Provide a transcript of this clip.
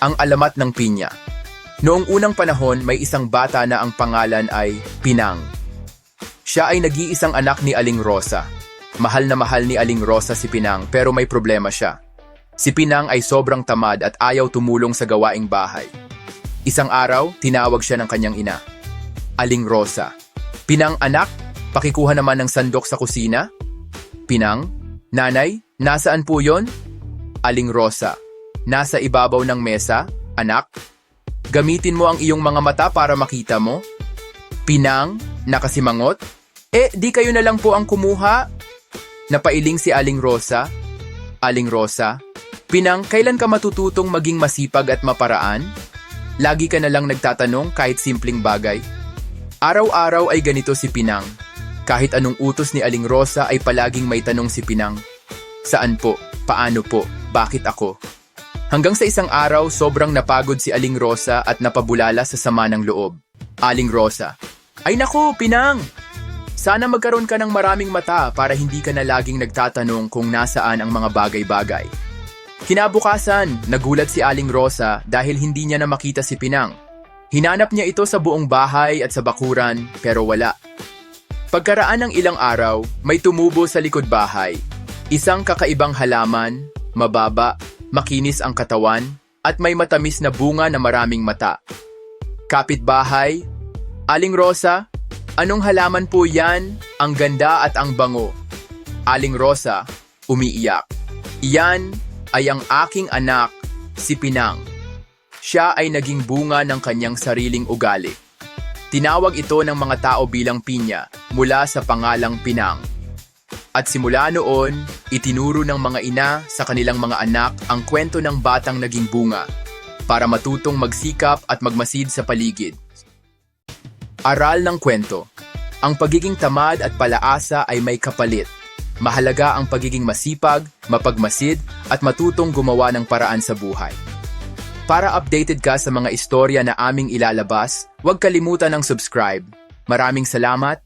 Ang alamat ng pinya. Noong unang panahon, may isang bata na ang pangalan ay Pinang. Siya ay nag-iisang anak ni Aling Rosa. Mahal na mahal ni Aling Rosa si Pinang pero may problema siya. Si Pinang ay sobrang tamad at ayaw tumulong sa gawaing bahay. Isang araw, tinawag siya ng kanyang ina. Aling Rosa. Pinang anak, pakikuha naman ng sandok sa kusina. Pinang, nanay, nasaan po yon? Aling Rosa. Nasa ibabaw ng mesa, anak. Gamitin mo ang iyong mga mata para makita mo. Pinang, nakasimangot. Eh, di kayo na lang po ang kumuha. Napailing si Aling Rosa. Aling Rosa, Pinang, kailan ka matututong maging masipag at maparaan? Lagi ka na lang nagtatanong kahit simpleng bagay. Araw-araw ay ganito si Pinang. Kahit anong utos ni Aling Rosa ay palaging may tanong si Pinang. Saan po? Paano po? Bakit ako? Hanggang sa isang araw, sobrang napagod si Aling Rosa at napabulala sa sama ng loob. Aling Rosa, Ay naku, Pinang! Sana magkaroon ka ng maraming mata para hindi ka na laging nagtatanong kung nasaan ang mga bagay-bagay. Kinabukasan, nagulat si Aling Rosa dahil hindi niya na makita si Pinang. Hinanap niya ito sa buong bahay at sa bakuran pero wala. Pagkaraan ng ilang araw, may tumubo sa likod bahay. Isang kakaibang halaman, mababa, makinis ang katawan, at may matamis na bunga na maraming mata. Kapitbahay, Aling Rosa, anong halaman po yan? Ang ganda at ang bango. Aling Rosa, umiiyak. Iyan ay ang aking anak, si Pinang. Siya ay naging bunga ng kanyang sariling ugali. Tinawag ito ng mga tao bilang pinya mula sa pangalang Pinang. At simula noon, itinuro ng mga ina sa kanilang mga anak ang kwento ng batang naging bunga para matutong magsikap at magmasid sa paligid. Aral ng kwento. Ang pagiging tamad at palaasa ay may kapalit. Mahalaga ang pagiging masipag, mapagmasid, at matutong gumawa ng paraan sa buhay. Para updated ka sa mga istorya na aming ilalabas, huwag kalimutan ng subscribe. Maraming salamat